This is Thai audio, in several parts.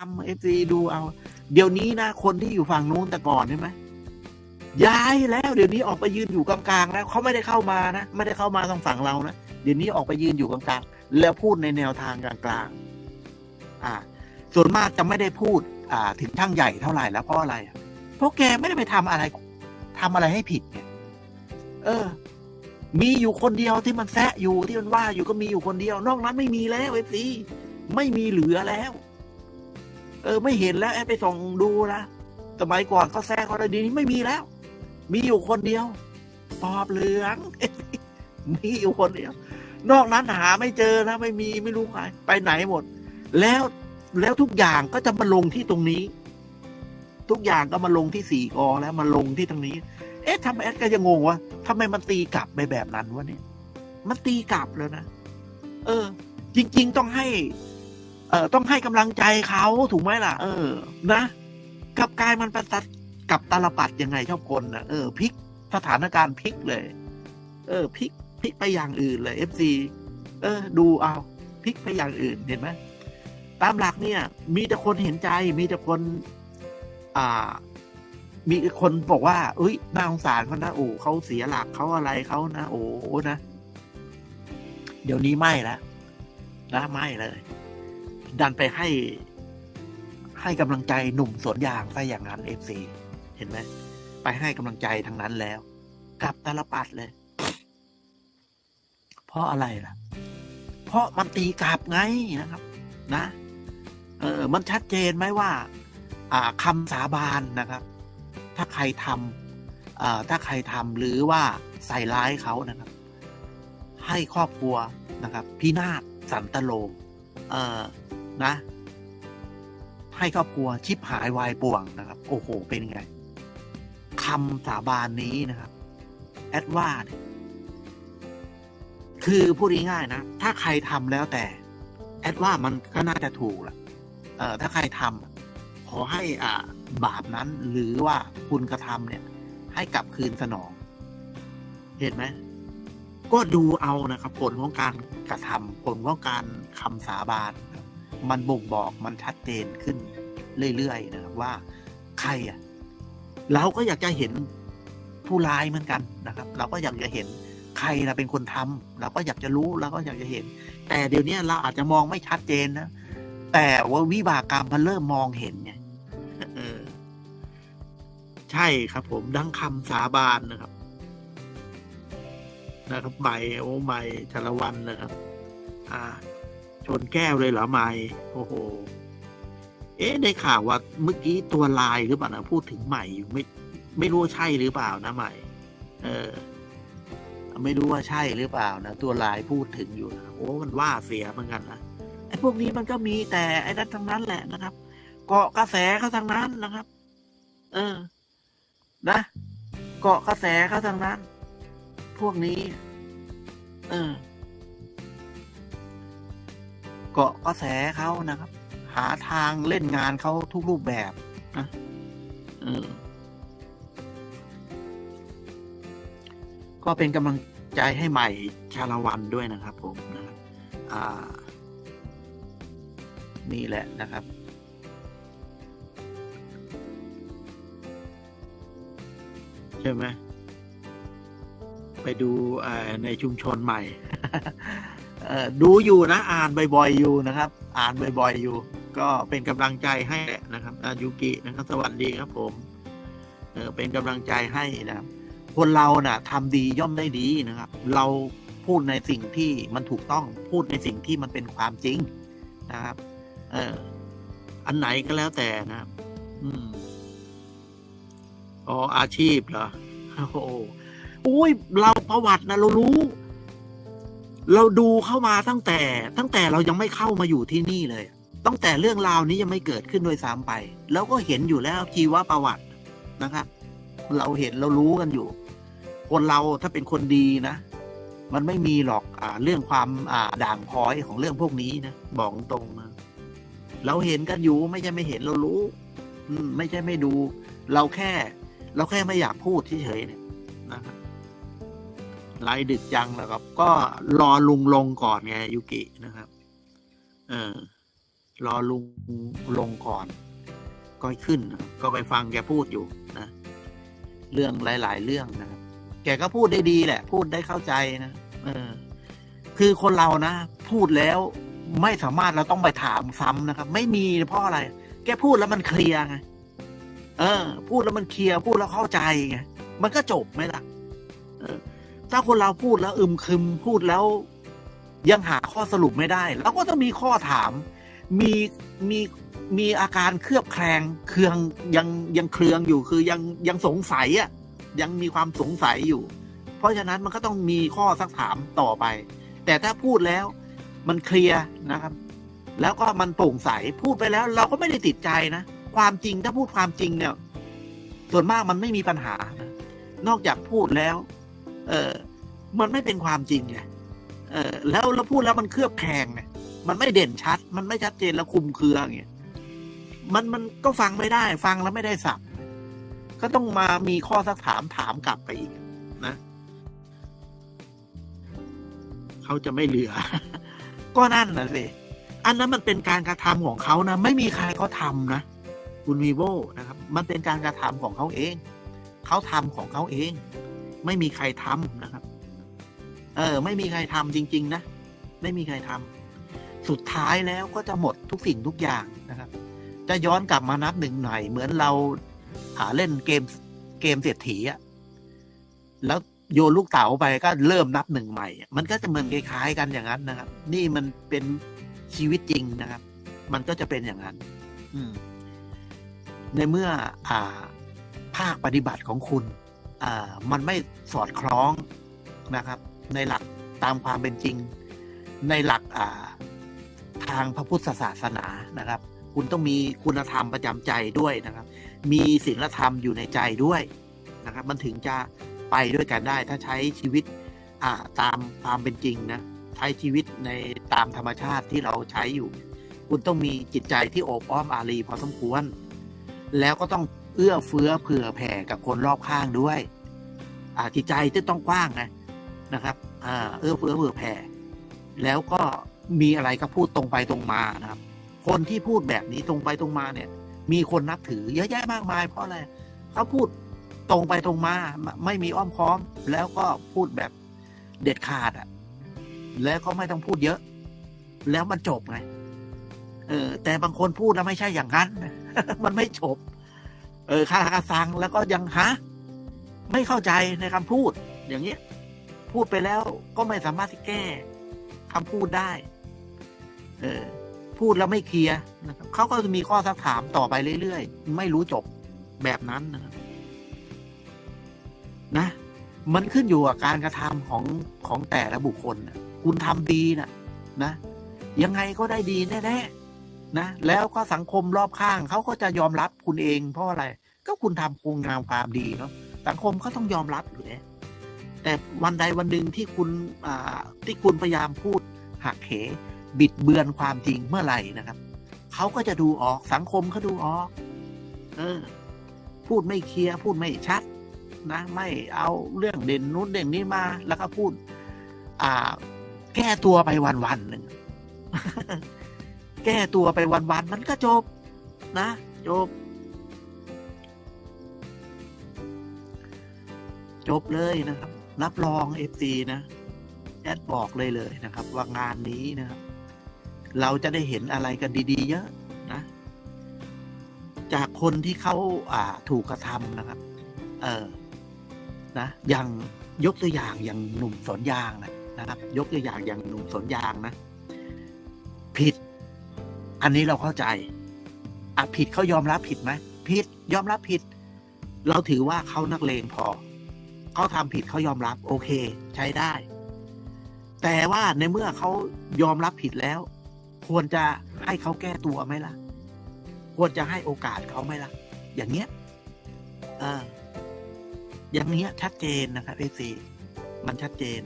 ทำเอฟซีดูเอา เดี๋ยวนี้นะคนที่อยู่ฝั่งนู้นแต่ก่อนใช่ไหมย้ายแล้วเดี๋ยวนี้ออกไปยืนอยู่กลางๆแล้วเขาไม่ได้เข้ามานะไม่ได้เข้ามาทางฝั่งเรานะเดี๋ยวนี้ออกไปยืนอยู่กลางๆแล้วพูดในแนวทางกลางๆอ่า ส่วนมากจะไม่ได้พูด อ่า ถึงช่างใหญ่เท่าไหร่แล้วเพราะอะไรเพราะแกไม่ได้ไปทำอะไรทำอะไรให้ผิดเนี่ยเออ มีอยู่คนเดียวที่มันแซะอยู่ที่มันว่าอยู่ก็มีอยู่คนเดียวนอกนั้นไม่มีแล้วเอฟซีไม่มีเหลือแล้ว เออ ไม่เห็นแล้วแอบไปส่องดูนะสมัยก่อนก็แซะเขาเลยดีนี้ไม่มีแล้ว มีอยู่คนเดียวปอบเหลือง มีอยู่คนเดียว นอกนั้นหาไม่เจอนะไม่มีไม่รู้ใครไปไหนหมด แล้วแล้วทุกอย่างก็จะมาลงที่ตรงนี้ ทุกอย่างก็มาลงที่สี่กอแล้วมาลงที่ตรงนี้ เอ๊ะทำไมแอดก็ยังงงวะทำไมมันตีกลับไปแบบนั้นวะเนี่ยมันตีกลับแล้วนะเออ จริง ๆ ต้องให้ อ่อต้องให้กำลังใจเขาถูกไหมล่ะ เออ นะกลับกลายมันประตัดกับตาลปัดยังไงชอบคนนะเออพลิกสถานการณ์พลิกเลย เออพลิกพลิกไปอย่างอื่นเลยเอฟซีเออ ดูเอาพลิกไปอย่างอื่นเห็นไหมตามหลักเนี่ย มีแต่คนเห็นใจ มีแต่คน อ่า มีคนบอกว่าเอ้ยน่าสงสารเขานะโอ้เขาเสียหลักเขาอะไรเขานะโอ้นะเดี๋ยวนี้ไม่แล้วนะไม่เลย ดันไปให้ ให้กำลังใจหนุ่มสวนยางซะอย่างนั้นเอฟซีเห็นไหมไปให้กำลังใจทางนั้นแล้ว กลับตาลปัดเลย เพราะอะไรล่ะ เพราะมันตีกลับไงนะครับ นะ เออ มันชัดเจนไหมว่า อ่าคำสาบานนะครับ ถ้าใครทำอ่าถ้าใครทำหรือว่าใส่ร้ายเขานะครับ ให้ครอบครัวนะครับ พินาศสันตโลมเออ นะ ให้ครอบครัวชิบหายวายป่วงนะครับ โอ้โห เป็นไงคำสาบานนี้นะครับ แอดว่าเนี่ยคือพูดง่ายๆนะ ถ้าใครทำแล้วแต่ แอดว่ามันก็น่าจะถูกแหละเอ่อถ้าใครทำขอให้อ่าบาปนั้นหรือว่าคุณกระทำเนี่ย ให้กลับคืนสนอง เห็นไหมก็ดูเอานะครับ ผลของการกระทำผลของการคำสาบาน มันบ่งบอกมันชัดเจนขึ้นเรื่อยๆนะครับว่าใครอะเราก็อยากจะเห็นผู้ร้ายเหมือนกันนะครับ เราก็อยากจะเห็นใครนะเป็นคนทำเราก็อยากจะรู้เราก็อยากจะเห็น แต่เดี๋ยวนี้เราอาจจะมองไม่ชัดเจนนะแต่ว่าวิบากกรรมมันเริ่มมองเห็นไงใช่ครับ ผมดังคำสาบานนะครับ นะครับใหม่โอ้ใหม่ชลวันนะครับ อ่า ชนแก้วเลยเหรอใหม่โอ้โห เอ๊ะได้ข่าวว่าเมื่อกี้ตัวลายหรือเปล่านะพูดถึงใหม่อยู่ไม่ ไม่รู้ใช่หรือเปล่านะใหม่ เออ ไม่รู้ว่าใช่หรือเปล่านะตัวลายพูดถึงอยู่นะโอ้มันว่าเสียเหมือนกันนะไอ้พวกนี้มันก็มีแต่ไอ้นั้นทั้งนั้นแหละนะครับ เกาะกระแสเขาทั้งนั้นนะครับ เออ นะเกาะกระแสเขาทั้งนั้น พวกนี้ เออ เกาะกระแสเขานะครับ หาทางเล่นงานเขาทุกรูปแบบนะเออก็เป็นกำลังใจให้ใหม่ชาละวันด้วยนะครับผมนะครับนี่แหละนะครับ ใช่ไหมไปดูในชุมชนใหม่ ดูอยู่นะอ่านบ่อยๆอยู่นะครับ อ่านบ่อยๆอยู่ ก็เป็นกำลังใจให้แหละนะครับอายุกินะครับสวัสดีครับผมเออเป็นกำลังใจให้นะครับคนเราน่ะทำดีย่อมได้ดีนะครับ เราพูดในสิ่งที่มันถูกต้องพูดในสิ่งที่มันเป็นความจริงนะครับเอออันไหนก็แล้วแต่นะครับ อืมอ๋ออาชีพเหรอโอ้โหโอ้ยเราประวัตินะเรารู้ เราดูเข้ามาตั้งแต่ ตั้งแต่เรายังไม่เข้ามาอยู่ที่นี่เลย ตั้งแต่เรื่องราวนี้ยังไม่เกิดขึ้นโดยซ้ำไป แล้วก็เห็นอยู่แล้วชีวประวัตินะครับเราเห็นเรารู้กันอยู่ คนเราถ้าเป็นคนดีนะ มันไม่มีหรอกอ่าเรื่องความอ่าด่างพร้อยของเรื่องพวกนี้นะบอกตรงนะเราเห็นกันอยู่ไม่ใช่ไม่เห็นเรารู้ อืม ไม่ใช่ไม่ดู เราแค่ เราแค่ไม่อยากพูดเฉยๆเนี่ยนะครับ ไล่ดึกจังแล้วครับ ก็รอลุงลงก่อนไงยูกินะครับ เออ รอลุงลงก่อนก็ขึ้น ก็ไปฟังแกพูดอยู่นะ เรื่องหลาย ๆ เรื่องนะครับแกก็พูดได้ดีแหละ พูดได้เข้าใจนะเออ คือคนเรานะพูดแล้วไม่สามารถเราต้องไปถามซ้ำนะครับ ไม่มีเพราะอะไร แกพูดแล้วมันเคลียร์ไงเออ พูดแล้วมันเคลียร์พูดแล้วเข้าใจไงมันก็จบไหมล่ะ เออ ถ้าคนเราพูดแล้วอึมครึมพูดแล้ว ยังหาข้อสรุปไม่ได้เราก็ต้องมีข้อถาม มีมีมีอาการเคลือบแคลงเคืองยังยังเครืองอยู่คือยังยังสงสัยอะยังมีความสงสัยอยู่ เพราะฉะนั้นมันก็ต้องมีข้อสักถามต่อไป แต่ถ้าพูดแล้วมันเคลียร์นะครับ แล้วก็มันโปร่งใสพูดไปแล้ว เราก็ไม่ได้ติดใจนะ ความจริงถ้าพูดความจริงเนี่ย ส่วนมากมันไม่มีปัญหา นอกจากพูดแล้ว เออมันไม่เป็นความจริงไงเออแล้วเราพูดแล้วมันเคลือบแคลงไงมันไม่เด่นชัด มันไม่ชัดเจนแล้วคุมเครืออย่างเงี้ยมันมันก็ฟังไม่ได้ ฟังแล้วไม่ได้สับก็ต้องมามีข้อสักถามถามกลับไปอีกนะเขาจะไม่เหลือ ก็นั่นนะสิอันนั้นมันเป็นการกระทำของเขานะไม่มีใครเขาทำนะคุณวีโวนะครับ มันเป็นการกระทำของเขาเอง เขาทำของเขาเอง ไม่มีใครทำนะครับ เออ ไม่มีใครทำจริง ๆ นะ ไม่มีใครทำสุดท้ายแล้วก็จะหมดทุกสิ่งทุกอย่างนะครับ จะย้อนกลับมานับหนึ่งหน่อยเหมือนเราหาเล่นเกมเกมเศรษฐีอะแล้วโยนลูกเต๋าไปก็เริ่มนับหนึ่งใหม่ มันก็จะเหมือนคล้ายๆกันอย่างนั้นนะครับ นี่มันเป็นชีวิตจริงนะครับ มันก็จะเป็นอย่างนั้น อืม ในเมื่ออ่าภาคปฏิบัติของคุณ มันไม่สอดคล้องนะครับ ในหลักตามความเป็นจริง ในหลักาทางพระพุทธศาสนานะครับ คุณต้องมีคุณธรรมประจำใจด้วยนะครับ มีศีลธรรมอยู่ในใจด้วยนะครับ มันถึงจะไปด้วยกันได้ ถ้าใช้ชีวิตาตามความเป็นจริงนะใช้ชีวิตในตามธรรมชาติที่เราใช้อยู่ คุณต้องมีจิตใจที่โอบอ้อมอารีพอสมควร แล้วก็ต้อง เอื้อเฟื้อเผื่อแผ่กับคนรอบข้างด้วยอาจิตใจที่ต้องกว้างไงนะครับเอื้อเฟื้อเผื่อแผ่แล้วก็มีอะไรก็พูดตรงไปตรงมานะครับ คนที่พูดแบบนี้ตรงไปตรงมาเนี่ย มีคนนับถือเยอะแยะมากมาย เพราะอะไรเขาพูดตรงไปตรงมาไม่มีอ้อมค้อม แล้วก็พูดแบบเด็ดขาดอะ แล้วก็ไม่ต้องพูดเยอะ แล้วมันจบไงเออแต่บางคนพูดแล้วไม่ใช่อย่างนั้น มันไม่จบ เออคาราคาซังแล้วก็ยังฮะไม่เข้าใจในคำพูด อย่างเงี้ยพูดไปแล้วก็ไม่สามารถที่แก้คำพูดได้ เออพูดแล้วไม่เคลียร์นะครับเขาก็จะมีข้อสักถามต่อไปเรื่อยๆ ไม่รู้จบแบบนั้นนะครับนะ มันขึ้นอยู่กับการกระทำของของแต่ละบุคคลนะคุณทำดีนะนะ ยังไงก็ได้ดีแน่ๆ นะ แล้วก็สังคมรอบข้างเขาก็จะยอมรับคุณเอง เพราะอะไร ก็คุณทำคุณงามความดีเนาะสังคมก็ต้องยอมรับอยู่แล้วแต่วันใดวันหนึ่งที่คุณที่คุณพยายามพูดหักเหบิดเบือนความจริงเมื่อไหร่นะครับเขาก็จะดูออกสังคมเขาดูออก เออ พูดไม่เคลียร์พูดไม่ชัด นะ ไม่เอาเรื่องเด่นนู้นเด่นนี้มา แล้วก็พูด อ่า แก้ตัวไปวันวันหนึ่ง แก้ตัวไปวันวันมันก็จบ นะจบ จบเลยนะครับ รับรองเอฟซีนะแอดบอกเลยเลยนะครับ ว่างานนี้นะครับ เราจะได้เห็นอะไรกันดีๆ เยอะนะ จากคนที่เขาอ่าถูกกระทำนะครับ เออนะอย่างยกตัวอย่างอย่างหนุ่มสนยางนะนะครับ ยกตัวอย่างอย่างหนุ่มสนยางนะ ผิด อันนี้เราเข้าใจอะผิดเขายอมรับผิดไหมผิดยอมรับผิด เราถือว่าเขานักเลงพอเขาทำผิดเขายอมรับ โอเค ใช้ได้ แต่ว่าในเมื่อเขายอมรับผิดแล้ว ควรจะให้เขาแก้ตัวไหมล่ะ ควรจะให้โอกาสเขาไหมล่ะ อย่างเงี้ยเอออย่างเนี้ยชัดเจนนะครับเอซีมันชัดเจน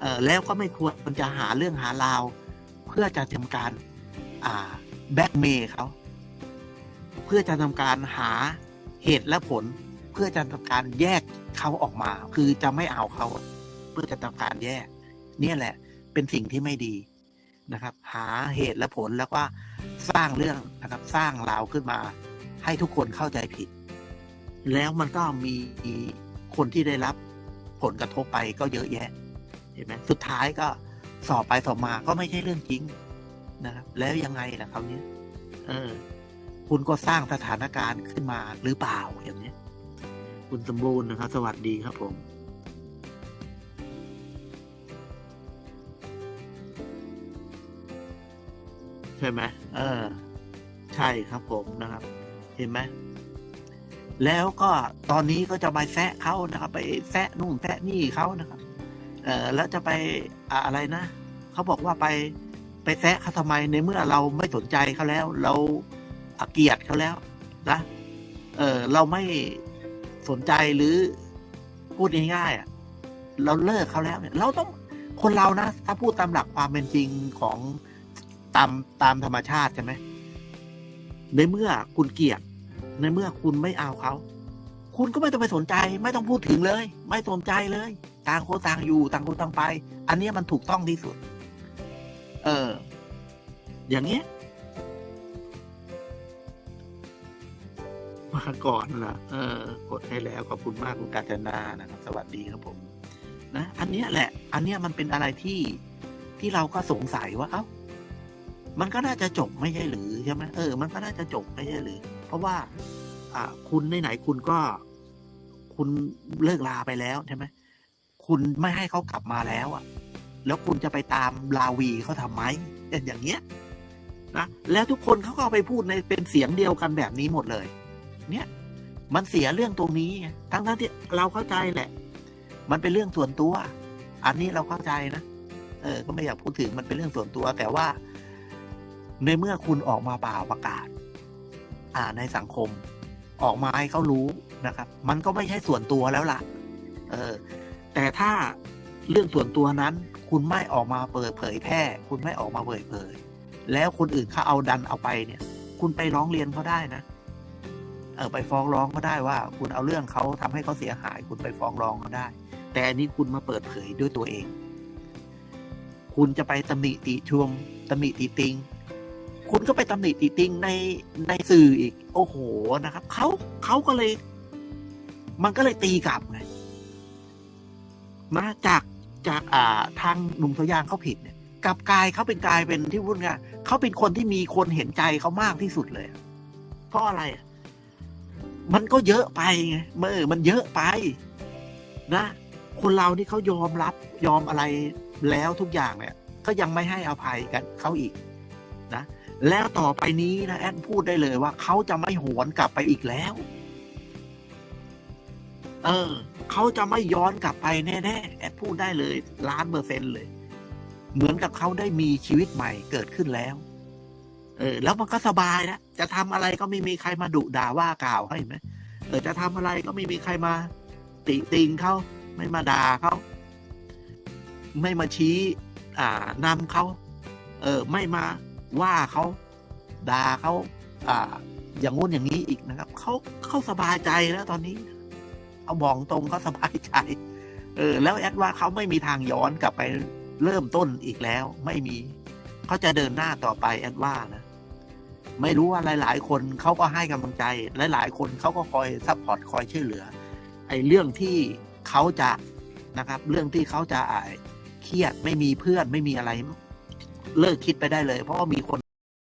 เออแล้วก็ไม่ควรมันจะหาเรื่องหาราว เพื่อจะทำการ อ่าแบ็กเมย์เขาเพื่อจะทำการหาเหตุและผล เพื่อจะทำการแยกเขาออกมา คือจะไม่เอาเขา เพื่อจะทำการแยก เนี่ยแหละเป็นสิ่งที่ไม่ดีนะครับ หาเหตุและผลแล้วก็สร้างเรื่องนะครับ สร้างราวขึ้นมา ให้ทุกคนเข้าใจผิด แล้วมันก็มีคนที่ได้รับผลกระทบไปก็เยอะแยะเห็นไหมสุดท้ายก็สอบไปสอบมาก็ไม่ใช่เรื่องจริง นะครับ แล้วยังไงล่ะคราวนี้เออ คุณก็สร้างสถานการณ์ขึ้นมาหรือเปล่าอย่างนี้ยคุณสมบูรณ์นะครับ สวัสดีครับผมใช่ไหมเออ ใช่ครับผมนะครับ เห็นไหมแล้วก็ตอนนี้ก็จะไปแซะเขานะครับ ไปแซะนู่นแซะนี่เขานะครับ เออแล้วจะไปอะไรนะเขาบอกว่าไป ไปแซะเขาทำไมในเมื่อเราไม่สนใจเขาแล้ว เราเกลียดเขาแล้วนะเออเราไม่สนใจหรือพูดง่ายๆอะเราเลิกเขาแล้วเนี่ย เราต้องคนเรานะ ถ้าพูดตามหลักความเป็นจริงของตามตามธรรมชาติใช่ไหมในเมื่อคุณเกลียดในเมื่อคุณไม่เอาเขา คุณก็ไม่ต้องไปสนใจ ไม่ต้องพูดถึงเลย ไม่สนใจเลย ต่างคนต่างอยู่ ต่างคนต่างไป อันนี้มันถูกต้องที่สุด เออ อย่างเงี้ย มาก่อนนะเออกดให้แล้วขอบคุณมากคุณกาญจนานะครับ สวัสดีครับผม นะ อันเนี้ยแหละ อันเนี้ยมันเป็นอะไรที่ที่เราก็สงสัยว่า เอ้า มันก็น่าจะจบไม่ใช่หรือใช่ไหมเออ มันก็น่าจะจบไม่ใช่หรือ เพราะว่า อ่า คุณในไหนคุณก็ คุณเลิกลาไปแล้วใช่ไหม คุณไม่ให้เขากลับมาแล้ว อะ แล้วคุณจะไปตามลาวีเขาทำไมอย่างเงี้ยนะแล้วทุกคนเขาก็เอาไปพูดในเป็นเสียงเดียวกันแบบนี้หมดเลย เนี่ยมันเสียเรื่องตรงนี้ ทั้งทั้งที่เราเข้าใจแหละ มันเป็นเรื่องส่วนตัว อันนี้เราเข้าใจนะเออ ก็ไม่อยากพูดถึงมันเป็นเรื่องส่วนตัว แต่ว่า ในเมื่อคุณออกมาเป่าประกาศ อ่าในสังคม ออกมาให้เขารู้นะครับ มันก็ไม่ใช่ส่วนตัวแล้วล่ะ เออ แต่ถ้าเรื่องส่วนตัวนั้น คุณไม่ออกมาเปิดเผยแพร่ คุณไม่ออกมาเปิดเผย แล้วคนอื่นเขาเอาดันเอาไปเนี่ย คุณไปร้องเรียนเขาได้นะ เออไปฟ้องร้องก็ได้ว่า คุณเอาเรื่องเขาทำให้เขาเสียหาย คุณไปฟ้องร้องเขาได้ แต่อันนี้คุณมาเปิดเผยด้วยตัวเอง คุณจะไปตำหนิติชมตำหนิติติงคุณก็ไปตำหนิติติงในในสื่ออีก โอ้โหนะครับเขาเขาก็เลย มันก็เลยตีกลับไงมาจาก จากอ่าทางหนุ่มสยางเขาผิดเนี่ยกับกายเขาเป็นกายเป็นที่พูดง่ายเขาเป็นคนที่มีคนเห็นใจเขามากที่สุดเลย เพราะอะไร มันก็เยอะไปไงเมื่อมันเยอะไป นะ คนเรานี่เขายอมรับยอมอะไรแล้วทุกอย่างเนี่ย ก็ยังไม่ให้อภัยกันเขาอีก นะแล้วต่อไปนี้นะแอดพูดได้เลยว่าเขาจะไม่หวนกลับไปอีกแล้ว เออ เขาจะไม่ย้อนกลับไปแน่ๆแอดพูดได้เลยล้านเปอร์เซ็นต์เลย เหมือนกับเขาได้มีชีวิตใหม่เกิดขึ้นแล้ว เออ แล้วมันก็สบายนะจะทำอะไรก็ไม่มีใครมาดุด่าว่ากล่าวให้ไหมเออจะทำอะไรก็ไม่มีใครมา ติติงเขาไม่มาด่าเขาไม่มาชี้ อ่านำเขาเออ ไม่มาว่าเขาด่าเขาอ่า อย่างงู้นอย่างนี้อีกนะครับเขาเขาสบายใจแล้วตอนนี้ เอาบอกตรงเขาสบายใจ เออ แล้วแอดว่าเขาไม่มีทางย้อนกลับไปเริ่มต้นอีกแล้ว ไม่มี เขาจะเดินหน้าต่อไปแอดว่านะไม่รู้ว่าหลาย ๆ คนเขาก็ให้กำลังใจ หลาย ๆ คนเขาก็คอยซัพพอร์ตคอยช่วยเหลือ ไอ้เรื่องที่เขาจะนะครับ เรื่องที่เขาจะอ่าเครียดไม่มีเพื่อนไม่มีอะไร เลิกคิดไปได้เลย เพราะว่ามีคน